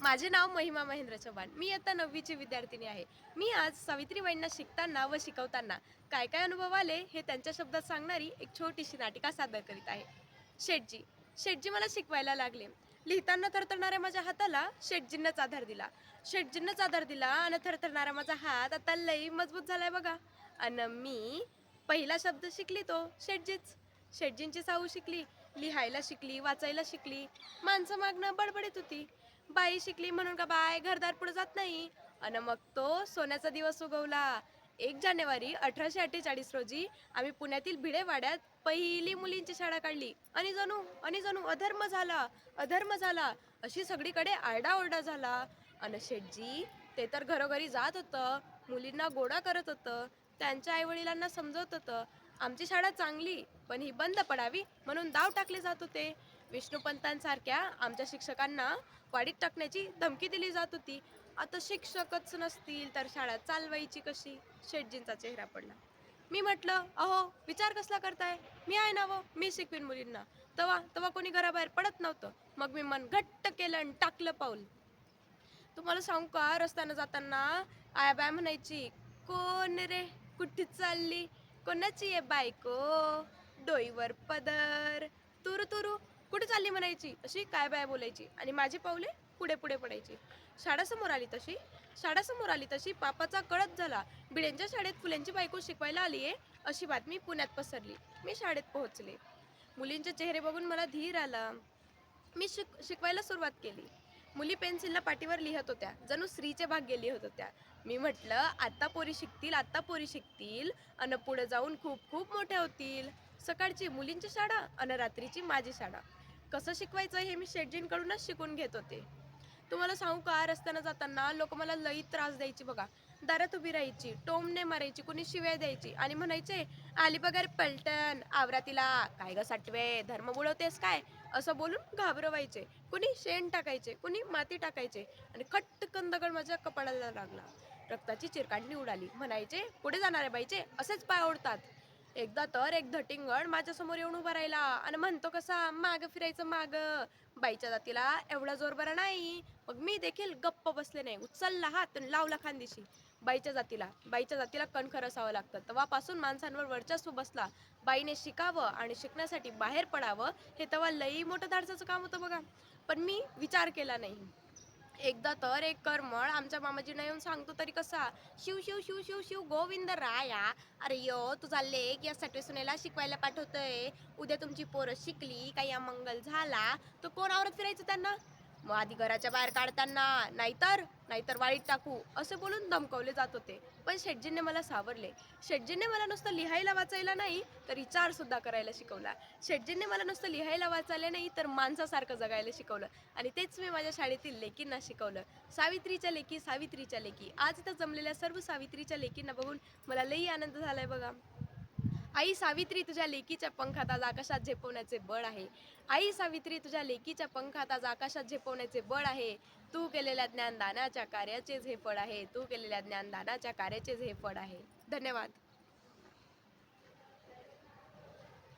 माझे नाव महिमा महेंद्र चव्हाण. मी आता नववीची विद्यार्थिनी आहे. मी आज सावित्रीबाईंना शिकताना व शिकवताना काय काय अनुभव आले हे त्यांच्या शब्दात सांगणारी एक छोटीशी नाटिका सादर करीत आहे. शेटजी. शेटजी मला शिकवायला लागले. लिहिताना थरथरणाऱ्या माझ्या हाताला शेटजींनाच आधार दिला. शेटजींनाच आधार दिला आणि थरथरणारा माझा हात आता लई मजबूत झालाय बघा. आणि मी पहिला शब्द शिकली तो शेटजीच. शेटजींची साऊ शिकली लिहायला शिकली वाचायला शिकली. माणसं मागणं बडबडीत होती. बाई शिकली म्हणून का बाय? घरदार पुढे जात नाही. आणि मग तो सोन्याचा दिवस उगवला. एक जानेवारी अठराशे अठ्ठेचाळीस रोजी आम्ही पुण्यातील भिडेवाड्यात पहिली मुलींची शाळा काढली. आणि जणू आणि जणू अधर्म झाला अधर्म झाला. अशी सगळीकडे आरडाओरडा झाला. आणि शेटजी ते तर घरोघरी जात होतं. मुलींना गोडा करत होतं. त्यांच्या आईवडिलांना समजवत होतं. आमची शाळा चांगली पण ही बंद पडावी म्हणून दाव टाकले जात होते. विष्णुपंतांसारख्या आमच्या शिक्षकांना वाडीत टाकण्याची धमकी दिली जात होती. आता शिक्षकच नसतील तर शाळा चालवायची कशी? शेटजींचा चेहरा पडला. मी म्हटलं अहो विचार कसला करताय? मी आहे ना व मी शिकवीन मुलींना. तवा तवा कोणी घराबाहेर पडत नव्हतं. मग मी मन घट्ट केलं आणि टाकलं पाऊल. तुम्हाला सांगू का रस्त्यानं जाताना आया बाय म्हणायची कोण रे? कुठे चालली? कोणाची आहे बायको? डोईवर पदर. तुरु तुरु. कुठे चालली म्हणायची? अशी काय बाय बोलायची? आणि माझी पावले पुढे पुढे पडायची. शाळा समोर आली तशी. शाळा समोर आली तशी. पापाचा कळत झाला. बिड्यांच्या शाळेत फुल्यांची बायको शिकवायला आली आहे अशी बातमी पुण्यात पसरली. मी शाळेत पोहोचले. मुलींचे चेहरे बघून मला धीर आला. मी शिक शिकवायला सुरुवात केली. मुली पेन्सिलला पाठीवर लिहत होत्या. जणू स्त्रीचे भाग गेली होत होत्या. मी म्हटलं आत्ता पोरी शिकतील आत्ता पोरी शिकतील. अन पुढे जाऊन खूप खूप मोठ्या होतील. सकाळची मुलींची शाळा अन रात्रीची माझी शाळा. कसं शिकवायचं हे मी शेटजींकडूनच शिकून घेत होते. तुम्हाला सांगू का रस्त्यानं जाताना लोक मला लई त्रास द्यायची बघा. दारात उभी राहायची टोमने मारायची कुणी शिव्या द्यायची आणि म्हणायचे आली बघा रे पलटण आवरातीला काय ग साठवे धर्म बुडवतेस काय? असं बोलून घाबरवायचे. कुणी शेण टाकायचे कुणी माती टाकायचे आणि खट्टकन दगड माझ्या कपाळाला लागला. रक्ताची चिरकांडणी उडाली. म्हणायचे पुढे जाणाऱ्या बाईचे असेच पाय ओढतात. एकदा तर एक धटिंगण माझ्यासमोर येऊन उभा राहिला आणि म्हणतो कसा माग फिरायचं माग? बाईच्या जातीला एवढा जोर बरा नाही. मग मी देखील गप्प बसले नाही. उचलला हात आणि लावला खांदिशी. बाईच्या जातीला. बाईच्या जातीला कणखर असावं लागतं. तेव्हापासून माणसांवर वर्चस्व बसला. बाईने शिकावं आणि शिकण्यासाठी बाहेर पडावं हे तेव्हा लई मोठं धाडसाचं काम होतं बघा. पण मी विचार केला नाही. एकदा तर एक करमळ आमच्या मामाजीनं येऊन सांगतो तरी कसा? शिव शिव शिव शिव शिव गोविंद राया. अरे यो तुझा लेख या सटवे सुनेला शिकवायला पाठवतोय. उद्या तुमची पोरं शिकली काही अमंगल झाला. तो कोण आवरत फिरायचं त्यांना? मग आधी घराच्या बाहेर काढताना नाहीतर नाहीतर वाळीत टाकू असे बोलून धमकवले जात होते. पण शेटजींनी मला सावरले. शेटजींनी मला नुसतं लिहायला वाचायला नाही तर विचार सुद्धा करायला शिकवला. शेटजींनी मला नुसतं लिहायला वाचायला नाही तर माणसासारखं जगायला शिकवलं. आणि तेच मी माझ्या शाळेतील लेकींना शिकवलं. सावित्रीच्या लेखी सावित्रीच्या लेखी आज इथं जमलेल्या सर्व सावित्रीच्या लेकींना बघून मला लई आनंद झालाय बघा. आई सावित्री तुझ्या लेकीच्या पंखात आज आकाशात झेपवण्याचे बळ आहे. आई सावित्री तुझ्या लेकीच्या पंखात आज आकाशात झेपवण्याचे बळ आहे. तू केलेल्या ज्ञानदानाच्या कार्याचेच हे फळ आहे. तू केलेल्या ज्ञानदानाच्या कार्याचेच हे फळ आहे. धन्यवाद.